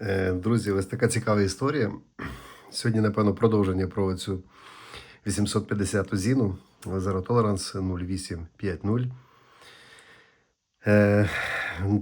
Е, Друзі, ось така цікава історія. Сьогодні, напевно, продовження про цю 850 зіну Zero Tolerance 0850. Е,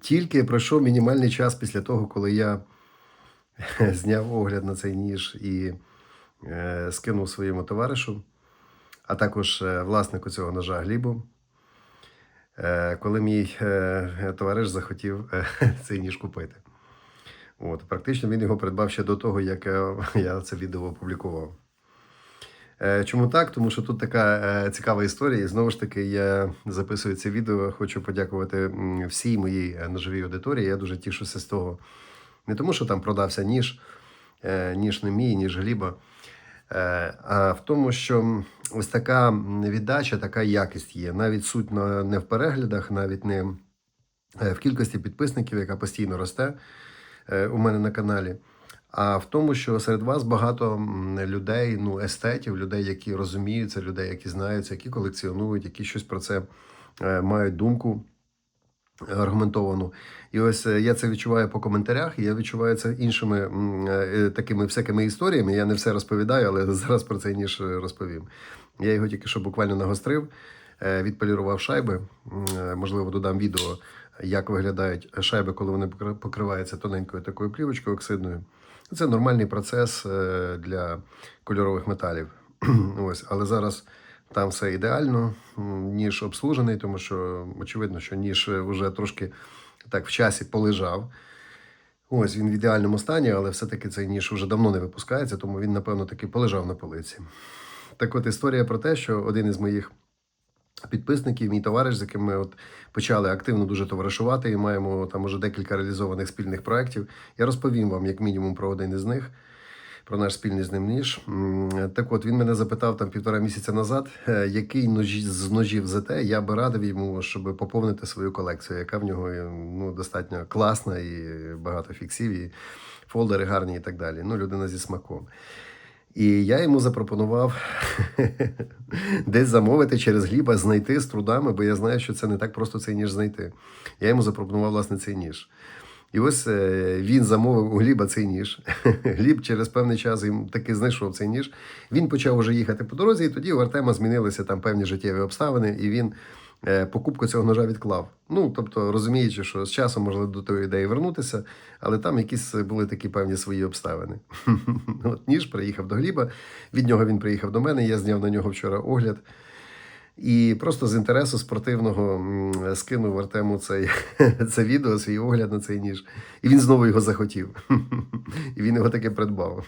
Тільки пройшов мінімальний час після того, коли я зняв огляд на цей ніж і е, скинув своєму товаришу, а також е, власнику цього ножа Глібу. Е, Коли мій е, товариш захотів е, цей ніж купити. От, практично він його придбав ще до того, як е, я це відео опублікував. Е, Чому так? Тому що тут така е, цікава історія. І знову ж таки, я записую це відео. Хочу подякувати всій моїй ножовій аудиторії. Я дуже тішуся з того. Не тому, що там продався ніж, ніж не мій, ніж Гліба. А в тому, що ось така віддача, така якість є. Навіть суть не в переглядах, навіть не в кількості підписників, яка постійно росте у мене на каналі. А в тому, що серед вас багато людей, ну, естетів, людей, які розуміються, людей, які знаються, які колекціонують, які щось про це е, мають думку аргументовану. І ось е, я це відчуваю по коментарях, я відчуваю це іншими е, такими всякими історіями. Я не все розповідаю, але зараз про цей ніж е, розповім. Я його тільки що буквально нагострив, е, відполірував шайби. Е, Можливо, додам відео, як виглядають шайби, коли вони покриваються тоненькою такою плівочкою оксидною. Це нормальний процес е, для кольорових металів. Ось, але зараз там все ідеально, ніж обслужений, тому що очевидно, що ніж вже трошки так в часі полежав. Ось він в ідеальному стані, але все-таки цей ніж вже давно не випускається, тому він, напевно, таки полежав на полиці. Так от історія про те, що один із моїх підписників, мій товариш, з яким ми от почали активно дуже товаришувати і маємо там уже декілька реалізованих спільних проєктів. Я розповім вам, як мінімум, про один із них. Про наш спільний з ним ніж. Так от він мене запитав там півтора місяця назад, е, який ножі з ножів ЗТ я би радив йому, щоб поповнити свою колекцію, яка в нього е, ну, достатньо класна і багато фіксів, і фолдери гарні і так далі. Ну, людина зі смаком. І я йому запропонував десь замовити через гліба, знайти з трудами, бо я знаю, що це не так просто цей ніж знайти. Я йому запропонував власне цей ніж. І ось е, він замовив у Гліба цей ніж. Гліб через певний час їм таки знайшов цей ніж. Він почав уже їхати по дорозі, і тоді у Артема змінилися там певні життєві обставини, і він покупку цього ножа відклав. Ну, тобто, розуміючи, що з часом можна до тої ідеї вернутися, але там якісь були такі певні свої обставини. От ніж приїхав до Гліба, від нього він приїхав до мене, я зняв на нього вчора огляд. І просто з інтересу спортивного скинув Артему цей, це відео, свій огляд на цей ніж. І він знову його захотів. І він його таки придбав.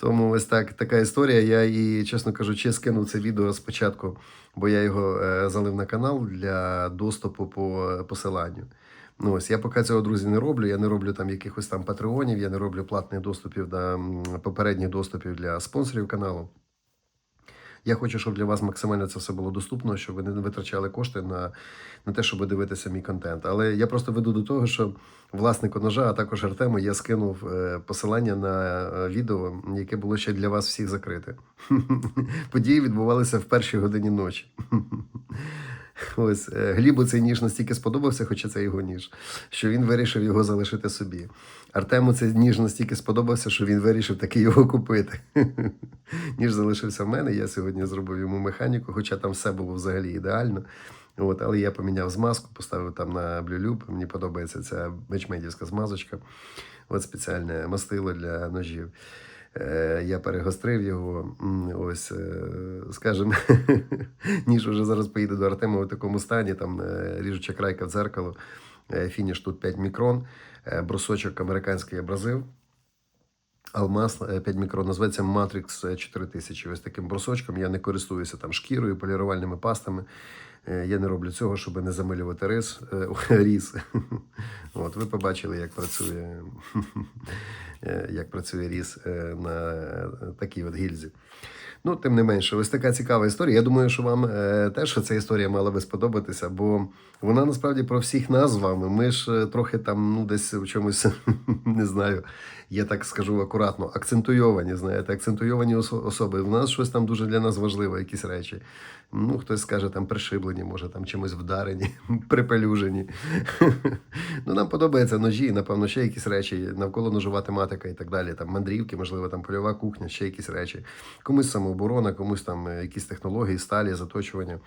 Тому ось так, така історія. Я і, чесно кажучи, скинув це відео спочатку, бо я його е, залив на канал для доступу по е, посиланню. Ну, ось я поки цього, друзі, не роблю. Я не роблю там якихось там патреонів, я не роблю платних доступів до попередніх доступів для спонсорів каналу. Я хочу, щоб для вас максимально це все було доступно, щоб ви не витрачали кошти на, на те, щоб дивитися мій контент. Але я просто веду до того, що власнику ножа, а також Артему, я скинув е, посилання на е, відео, яке було ще для вас всіх закрите. Події відбувалися в першій годині ночі. Ось е, Глібу цей ніж настільки сподобався, хоча це його ніж, що він вирішив його залишити собі. Артему цей ніж настільки сподобався, що він вирішив таки його купити. Ніж залишився в мене. Я сьогодні зробив йому механіку, хоча там все було взагалі ідеально. От, але я поміняв змазку, поставив там на блюлюб. Мені подобається ця бечмедівська змазочка. От спеціальне мастило для ножів. Е, Я перегострив його. Ось, е, скажімо, ніж уже зараз поїде до Артема у такому стані. Там е, ріжуча крайка в дзеркало, фініш тут 5 мікрон, брусочок американський абразив. Алмаз е, 5 мікрон називається Matrix 4000. Ось таким брусочком. Я не користуюся там шкірою, полірувальними пастами. Е, Я не роблю цього, щоб не замилювати рис, е, ріс. От, ви побачили, як працює, е, як працює ріс е, на е, такій от гільзі. Ну, тим не менше, ось така цікава історія. Я думаю, що вам е, теж ця історія мала би сподобатися, бо вона насправді про всіх нас з вами. Ми ж е, трохи там, ну, десь в чомусь не знаю, я так скажу акуратно, акцентуйовані, знаєте, акцентуйовані особи. В нас щось там дуже для нас важливе, якісь речі. Ну, хтось скаже там розчавлені, може там чимось вдарені, припелюжені. ну, нам подобаються ножі, напевно, ще якісь речі, навколо ножова тематика і так далі. Там мандрівки, можливо, там польова кухня, ще якісь речі. Комусь самооборона, комусь там е, якісь технології, сталі, заточування.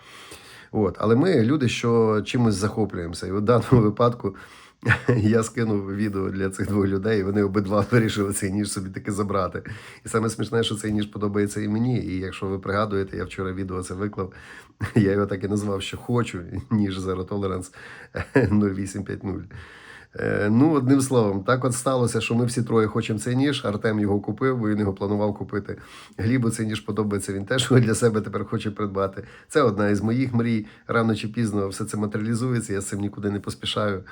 От. Але ми люди, що чимось захоплюємося. І в даному випадку я скинув відео для цих двох людей, і вони обидва вирішили цей ніж собі таки забрати. І саме смішне, що цей ніж подобається і мені. І якщо ви пригадуєте, я вчора відео це виклав. Я його так і назвав, що хочу, ніж Zero Tolerance 0850. Е, Ну, одним словом, так от сталося, що ми всі троє хочемо цей ніж. Артем його купив, бо він його планував купити. Глібу цей ніж подобається. Він теж його для себе тепер хоче придбати. Це одна із моїх мрій. Рано чи пізно все це матеріалізується. Я з цим нікуди не поспішаю.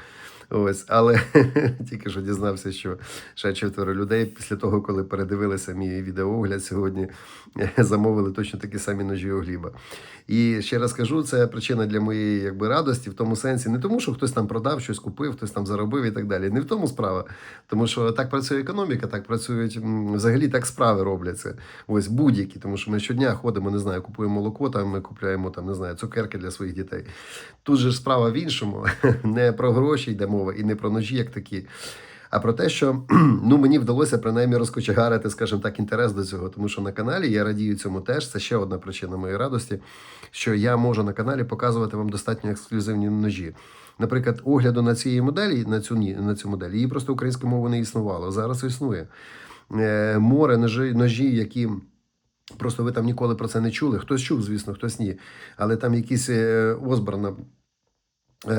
Ось, але тільки що дізнався, що ще четверо людей після того, коли передивилися мій відеоогляд сьогодні, замовили точно такі самі ножі у Гліба. І ще раз кажу, це причина для моєї якби радості в тому сенсі, не тому, що хтось там продав, щось купив, хтось там заробив і так далі. Не в тому справа. Тому що так працює економіка, так працюють взагалі так справи робляться. Ось будь-які, тому що ми щодня ходимо, не знаю, купуємо молоко, там ми купуємо там, не знаю, цукерки для своїх дітей. Тут же справа в іншому, не про гроші йде мова і не про ножі, як такі. А про те, що ну мені вдалося принаймні розкочегарити, скажімо так, інтерес до цього, тому що на каналі я радію цьому теж. Це ще одна причина моєї радості, що я можу на каналі показувати вам достатньо ексклюзивні ножі. Наприклад, огляду на цієї моделі, на цю на цю модель, її просто українською мовою не існувало. Зараз існує Е, море ножі, ножі, які. Просто ви там ніколи про це не чули. Хтось чув, звісно, хтось ні. Але там якісь е, Осборна, Е,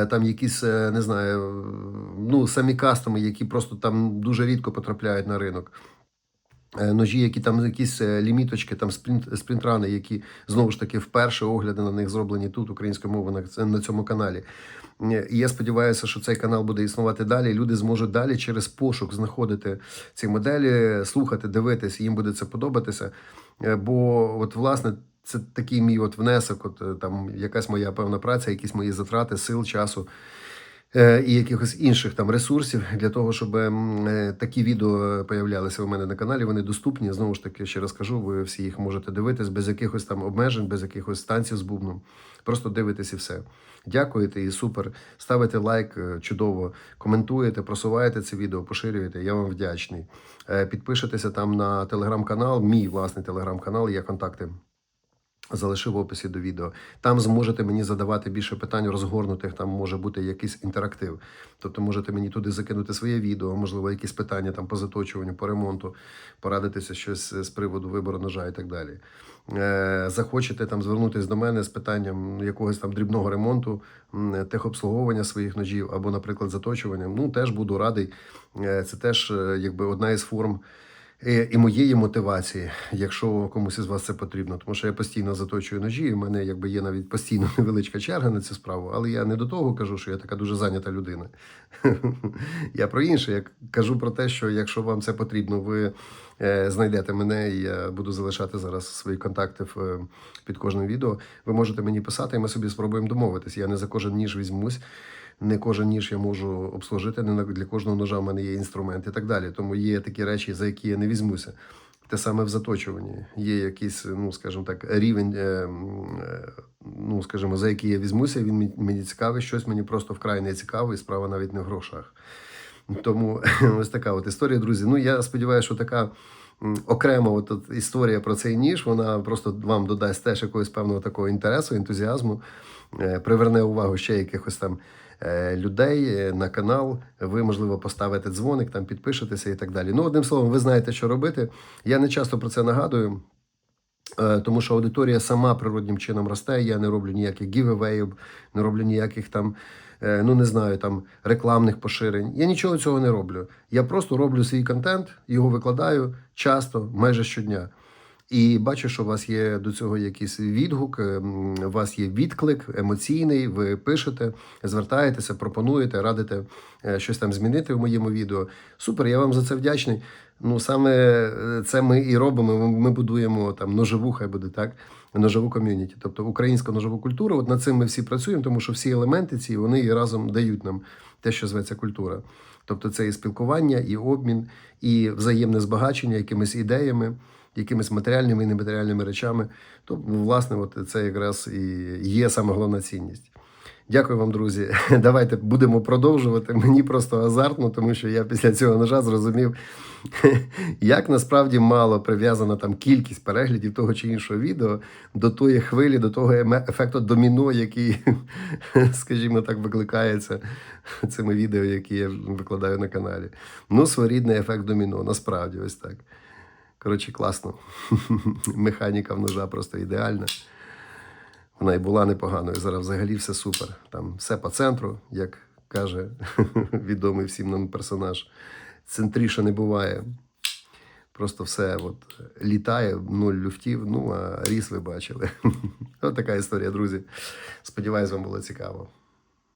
Там якісь, е, не знаю, е, ну, самі кастоми, які просто там дуже рідко потрапляють на ринок. Е, Ножі, які там якісь е, ліміточки, там спринт, спринтрани, які знову ж таки вперше огляди на них зроблені тут, українською мовою на, на цьому каналі. Е, І я сподіваюся, що цей канал буде існувати далі. Люди зможуть далі через пошук знаходити ці моделі, слухати, дивитись, їм буде це подобатися. Е, Бо, от, власне, це такий мій от внесок, от е, там якась моя певна праця, якісь мої затрати, сил, часу е, і якихось інших там ресурсів для того, щоб е, такі відео появлялися у мене на каналі. Вони доступні. Знову ж таки, ще раз кажу, ви всі їх можете дивитись без якихось там обмежень, без якихось станцій з бубном. Просто дивитесь і все. Дякуєте і супер. Ставите лайк, чудово, коментуєте, просуваєте це відео, поширюєте. Я вам вдячний. Підпишетеся там на телеграм-канал, мій власний телеграм-канал, є контакти залишив в описі до відео. Там зможете мені задавати більше питань розгорнутих, там може бути якийсь інтерактив. Тобто можете мені туди закинути своє відео, можливо, якісь питання там по заточуванню, по ремонту, порадитися щось з приводу вибору ножа і так далі. Е, захочете там звернутися до мене з питанням якогось там дрібного ремонту, техобслуговування своїх ножів або, наприклад, заточування. Ну, теж буду радий. Е, Це теж е, якби одна із форм і, моєї мотивації, якщо комусь із вас це потрібно, тому що я постійно заточую ножі, і в мене якби є навіть постійно невеличка черга на цю справу, але я не до того кажу, що я така дуже зайнята людина. Я про інше. Я кажу про те, що якщо вам це потрібно, ви е, знайдете мене, і я буду залишати зараз свої контакти е, під кожним відео. Ви можете мені писати, і ми собі спробуємо домовитись. Я не за кожен ніж візьмусь. Не кожен ніж я можу обслужити, не для кожного ножа в мене є інструмент і так далі. Тому є такі речі, за які я не візьмуся. Те саме в заточуванні. Є якийсь, ну скажімо так, рівень, е, е, ну скажімо, за який я візьмуся, він мені- цікавий, щось мені просто вкрай не цікаво, і справа навіть не в грошах. Тому ось така от історія, друзі. Ну я сподіваюся, що така окрема от, історія про цей ніж, вона просто вам додасть теж якогось певного такого інтересу, ентузіазму, е, приверне увагу ще якихось там людей е, на канал. Ви, можливо, поставите дзвоник, там підпишетеся і так далі. Ну, одним словом, ви знаєте, що робити. Я не часто про це нагадую. Е, Тому що аудиторія сама природнім чином росте. Я не роблю ніяких гівевеїв, не роблю ніяких там, е, ну не знаю, там рекламних поширень. Я нічого цього не роблю. Я просто роблю свій контент, його викладаю часто, майже щодня. І бачу, що у вас є до цього якийсь відгук, ем, у вас є відклик емоційний. Ви пишете, звертаєтеся, пропонуєте, радите е, щось там змінити в моєму відео. Супер, я вам за це вдячний. Ну саме е, це ми і робимо. Ми, будуємо там ножову, хай буде так, ножову ком'юніті, тобто українську ножову культуру. От над цим ми всі працюємо, тому що всі елементи ці вони і разом дають нам те, що зветься культура. Тобто це і спілкування, і обмін, і взаємне збагачення якимись ідеями. Якимись матеріальними і нематеріальними речами, то власне от це якраз і є саме головна цінність. Дякую вам, друзі. Давайте будемо продовжувати. Мені просто азартно, тому що я після цього ножа зрозумів, як насправді мало прив'язана там кількість переглядів того чи іншого відео до тої хвилі, до того ефекту доміно, який, скажімо так, викликається цими відео, які я викладаю на каналі. Ну, своєрідний ефект доміно, насправді ось так. Коротше, класно. Механіка в ножа просто ідеальна. Вона і була непоганою. Зараз взагалі все супер. Там все по центру, як каже відомий всім нам персонаж. Центріше не буває. Просто все от, літає, нуль люфтів. Ну, а ріс ви бачили. От така історія, друзі. Сподіваюсь, вам було цікаво.